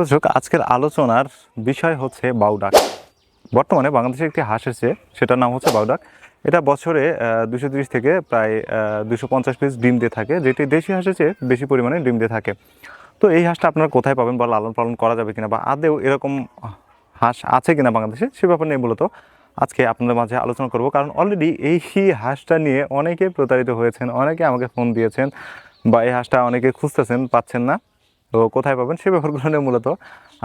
দর্শক আজকের আলোচনার বিষয় হচ্ছে বাউডাক। বর্তমানে বাংলাদেশে একটি হাঁস এসেছে সেটার নাম হচ্ছে বাউডাক। এটা বছরে দুশো তিরিশ থেকে প্রায় দুশো পঞ্চাশ পিস ডিম দিয়ে থাকে। যেটি দেশি হাঁসের চেয়ে বেশি পরিমাণে ডিম দিয়ে থাকে। তো এই হাঁসটা আপনারা কোথায় পাবেন বা লালন পালন করা যাবে কিনা বা আদেও এরকম হাঁস আছে কিনা বাংলাদেশে, সে ব্যাপার নিয়ে মূলত আজকে আপনাদের মাঝে আলোচনা করব। কারণ অলরেডি এই হাঁসটা নিয়ে অনেকে প্রতারিত হয়েছেন, অনেকে আমাকে ফোন দিয়েছেন বা এই হাঁসটা অনেকে খুঁজতেছেন, পাচ্ছেন না। তো কোথায় পাবেন সে ব্যাপারগুলো নিয়ে মূলত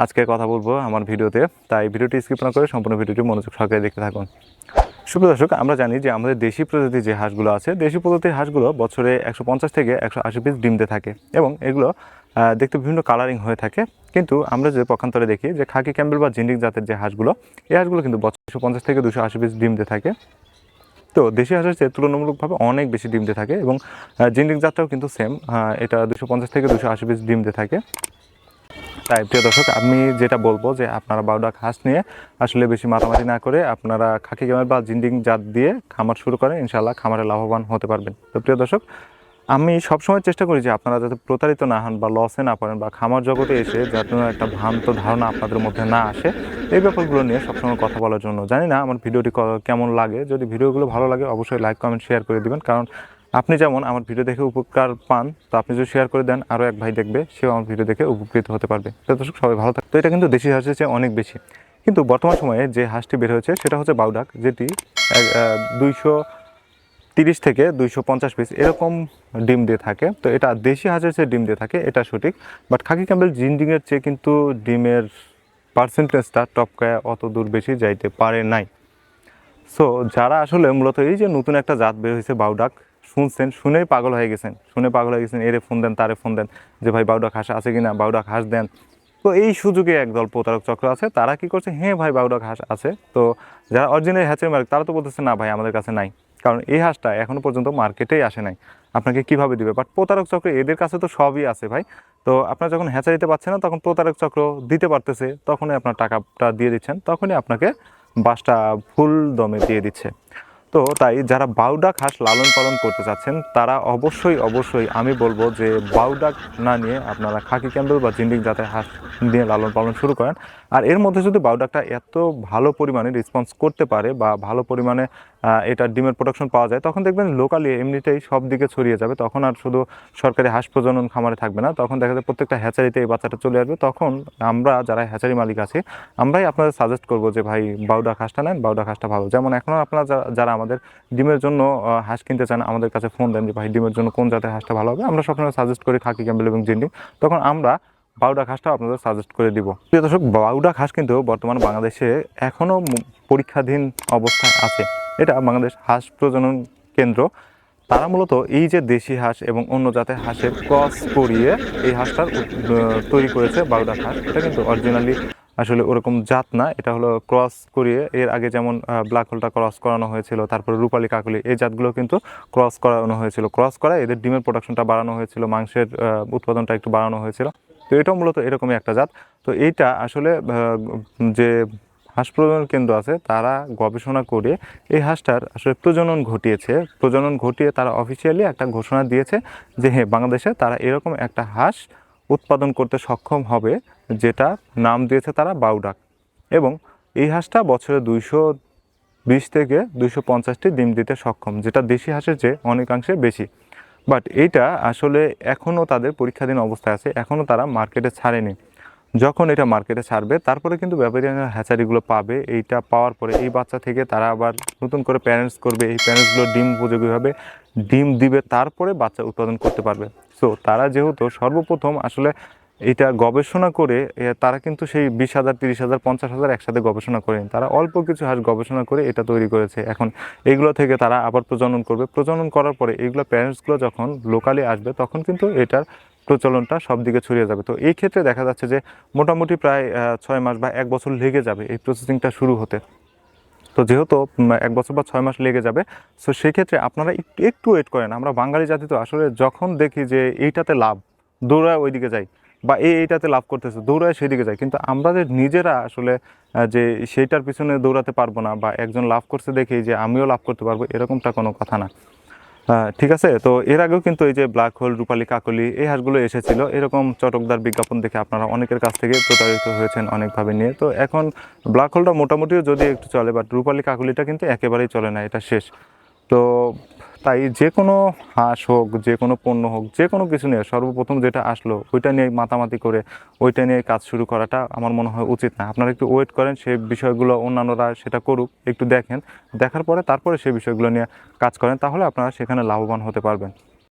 আজকে কথা বলব আমার ভিডিওতে। তাই ভিডিওটি স্কিপ না করে সম্পূর্ণ ভিডিওটি মনোযোগ সহকারে দেখতে থাকুন। সুপ্রিয় দর্শক, আমরা জানি যে আমাদের দেশি প্রজাতির যে হাঁসগুলো আছে, দেশি প্রজাতির হাঁসগুলো বছরে একশো পঞ্চাশ থেকে একশো আশি পিস ডিম দিয়ে থাকে এবং এগুলো দেখতে বিভিন্ন কালারিং হয়ে থাকে। কিন্তু আমরা যে পক্ষান্তরে দেখি যে খাকি ক্যাম্বেল বা জিন্ডিক জাতের যে হাঁসগুলো, এই হাঁসগুলো কিন্তু বছর একশো পঞ্চাশ থেকে দুশো আশি পিস ডিম দিয়ে থাকে। তো দেশি হাঁসের চেয়ে তুলনামূলকভাবে অনেক বেশি ডিম দিয়ে থাকে এবং যাত্রাও জাতটাও কিন্তু সেম এটা দুশো পঞ্চাশ থেকে দুশো আশি পিস ডিম দিয়ে থাকে। তাই প্রিয় দর্শক, আমি যেটা বলব যে আপনারা বাউডাক হাঁস নিয়ে আসলে বেশি মাতামাতি না করে আপনারা খাকি গেমের বা জিন্ডিং জাত দিয়ে খামার শুরু করেন ইনশাল্লাহ খামারে লাভবান হতে পারবেন। তো প্রিয় দর্শক আমি সবসময় চেষ্টা করি যে আপনারা যাতে প্রতারিত না হন বা লসে না পড়েন বা খামার জগতে এসে যাতে একটা ভ্রান্ত ধারণা আপনাদের মধ্যে না আসে। এই ব্যাপারগুলো নিয়ে সবসময় কথা বলার জন্য। জানি না আমার ভিডিওটি কেমন লাগে। যদি ভিডিওগুলো ভালো লাগে, অবশ্যই লাইক কমেন্ট শেয়ার করে দিবেন। কারণ আপনি যেমন আমার ভিডিও দেখে উপকার পান, তো আপনি যদি শেয়ার করে দেন, আরও এক ভাই দেখবে, সেও আমার ভিডিও দেখে উপকৃত হতে পারবে। তো দর্শক, সবাই ভালো থাকতো এটা কিন্তু দেশি হাঁসের চেয়ে অনেক বেশি। কিন্তু বর্তমান সময়ে যে হাঁসটি বের হয়েছে, সেটা হচ্ছে বাউডাক, যেটি দুইশো তিরিশ থেকে দুইশো পঞ্চাশ পিস এরকম ডিম দিয়ে থাকে। তো এটা দেশি হাঁসের চেয়ে ডিম দিয়ে থাকে, এটা সঠিক। বাট খাকি ক্যাম্বেল জিন্ডিংয়ের চেয়ে কিন্তু ডিমের পার্সেন্টেজটা টপকায় অত দূর বেশি যাইতে পারে নাই। সো যারা আসলে মূলত এই যে নতুন একটা জাত বের হয়েছে বাউডাক, শুনছেন, শুনেই পাগল হয়ে গেছেন, শুনে পাগল হয়ে গেছেন, এরে ফোন দেন, তারে ফোন দেন, যে ভাই বাউডাক হাঁস আছে কিনা, বাউডাক হাঁস দেন। তো এই সুযোগে একদল প্রতারক চক্র আছে, তারা কি করছে হ্যাঁ ভাই, বাউডাক হাঁস আছে। তো যারা অরিজিনাল হ্যাচের মালিক, তারা তো বলতেছে, না ভাই, আমাদের কাছে নাই। কারণ এই হাঁসটা এখনও পর্যন্ত মার্কেটেই আসে নাই। আপনাকে কীভাবে দিবে? বাট প্রতারক চক্র এদের কাছে তো সবই আছে ভাই। তো আপনার যখন হ্যাচারিতে পাচ্ছেন না, তখন প্রতারক চক্র দিতে পারতেছে, তখনই আপনার টাকাটা দিয়ে দিচ্ছেন, তখনই আপনাকে বাসটা ফুল দমে দিয়ে দিচ্ছে। তো তাই যারা বাউডাক হাঁস লালন পালন করতে চাচ্ছেন, তারা অবশ্যই অবশ্যই আমি বলব যে বাউডাক না নিয়ে আপনারা খাকি ক্যাম্বেল বা জিন্ডিক জাতের হাঁস নিয়ে লালন পালন শুরু করেন। আর এর মধ্যে যদি বাউডাকটা এত ভালো পরিমাণে রেসপন্স করতে পারে বা ভালো পরিমাণে এটা ডিমের প্রোডাকশন পাওয়া যায়, তখন দেখবেন লোকালি এমনিতেই সব দিকে ছড়িয়ে যাবে। তখন আর শুধু সরকারি হাঁস প্রজনন খামারে থাকবে না। তখন দেখা যায় প্রত্যেকটা হ্যাচারিতে এই বাচ্চাটা চলে আসবে। তখন আমরা যারা হ্যাচারি মালিক আছি, আমরাই আপনাদের সাজেস্ট করব যে, ভাই বাউডাক হাঁসটা নেন বাউডাক হাঁসটা ভালো। যেমন এখনও আপনারা যারা আমাদের ডিমের জন্য হাঁস কিনতে চান, আমাদের কাছে ফোন দেন যে, ভাই, ডিমের জন্য কোন জাতের হাঁসটা ভালো হবে? আমরা সবসময় সাজেস্ট করি খাকি, ক্যাম্বেল এবং জিন্ডিং। তখন আমরা বাউডা ঘাসটা আপনাদের সাজেস্ট করে দিব। প্রিয় দর্শক, বাউডা ঘাস কিন্তু বর্তমান বাংলাদেশে এখনও পরীক্ষাধীন অবস্থায় আছে। এটা বাংলাদেশ হাঁস প্রজনন কেন্দ্র। তারা মূলত এই যে দেশি হাঁস এবং অন্য জাতের হাঁসের ক্রস করিয়ে এই হাঁসটার তৈরি করেছে বাউডা ঘাস। এটা কিন্তু অরিজিনালি আসলে ওরকম জাত না, এটা হলো ক্রস করিয়ে এর আগে যেমন ব্ল্যাক হোলটা ক্রস করানো হয়েছিল, তারপরে রূপালী কাকলি, এই জাতগুলো কিন্তু ক্রস করানো হয়েছিল। ক্রস করা এদের ডিমের প্রোডাকশনটা বাড়ানো হয়েছিল, মাংসের উৎপাদনটা একটু বাড়ানো হয়েছিল। তো এটাও মূলত এরকমই একটা জাত। তো এইটা আসলে যে হাঁস প্রজনন কেন্দ্র আছে, তারা গবেষণা করে এই হাঁসটার আসলে প্রজনন ঘটিয়েছে। প্রজনন ঘটিয়ে তারা অফিসিয়ালি একটা ঘোষণা দিয়েছে যে হ্যাঁ বাংলাদেশে তারা এরকম একটা হাঁস উৎপাদন করতে সক্ষম হবে, যেটা নাম দিয়েছে তারা বাউডাক। এবং এই হাঁসটা বছরে দুইশো বিশ থেকে দুইশো পঞ্চাশটি ডিম দিতে সক্ষম, যেটা দেশি হাঁসের চেয়ে অনেকাংশে বেশি। বাট এটা আসলে এখনও তাদের পরীক্ষাধীন অবস্থায় আছে এখনও তারা মার্কেটে ছাড়েনি। যখন এটা মার্কেটে ছাড়বে, তারপরে কিন্তু ব্যাপারীরা হ্যাচারিগুলো পাবে, এইটা পাওয়ার পরে এই বাচ্চা থেকে তারা আবার নতুন করে প্যারেন্টস করবে, এই প্যারেন্টসগুলো ডিম উপযোগী হবে, ডিম দিবে, তারপরে বাচ্চা উৎপাদন করতে পারবে। সো তারা যেহেতু সর্বপ্রথম আসলে এটা গবেষণা করে তারা কিন্তু সেই বিশ হাজার, তিরিশ হাজার, পঞ্চাশ হাজার একসাথে গবেষণা করেন। তারা অল্প কিছু হাঁস গবেষণা করে এটা তৈরি করেছে। এখন এইগুলো থেকে তারা আবার প্রজনন করবে। প্রজনন করার পরে এইগুলো প্যারেন্টসগুলো যখন লোকালি আসবে, তখন কিন্তু এটার প্রচলনটা সব দিকে ছড়িয়ে যাবে। তো এই ক্ষেত্রে দেখা যাচ্ছে যে মোটামুটি প্রায় ছয় মাস বা এক বছর লেগে যাবে এই প্রসেসিংটা শুরু হতে। তো যেহেতু এক বছর বা ছয় মাস লেগে যাবে সো সেক্ষেত্রে আপনারা একটু একটু ওয়েট করেন। আমরা বাঙালি জাতি তো আসলে যখন দেখি যে এইটাতে লাভ, দৌড়ায় ওইদিকে যাই। বা এই এইটাতে লাভ করতেছে, দৌড়ায় সেদিকে যায়। কিন্তু আমরা যে নিজেরা আসলে যে সেইটার পিছনে দৌড়াতে পারব না বা একজন লাভ করছে দেখি যে আমিও লাভ করতে পারব, এরকমটা কোনো কথা না। ঠিক আছে? তো এর আগেও কিন্তু এই যে ব্ল্যাক হোল, রূপালী, কাকলি এই হাঁসগুলো এসেছিল। এরকম চটকদার বিজ্ঞাপন দেখে আপনারা অনেকের কাছ থেকে প্রতারিত হয়েছেন অনেকভাবে নিয়ে। তো এখন ব্ল্যাক হোলটা মোটামুটিও যদি একটু চলে, বাট রূপালী, কাকলিটা কিন্তু একেবারেই চলে না, এটা শেষ। তো তাই যে কোনো হাঁস হোক, যে কোনো পণ্য হোক, যে কোনো কিছু নিয়ে সর্বপ্রথম যেটা আসলো, ওইটা নিয়ে মাতামাতি করে, ওইটা নিয়ে কাজ শুরু করাটা আমার মনে হয় উচিত না। আপনারা একটু ওয়েট করেন সেই বিষয়গুলো অন্যান্যরা সেটা করুক, একটু দেখেন। দেখার পরে তারপরে সেই বিষয়গুলো নিয়ে কাজ করেন, তাহলে আপনারা সেখানে লাভবান হতে পারবেন।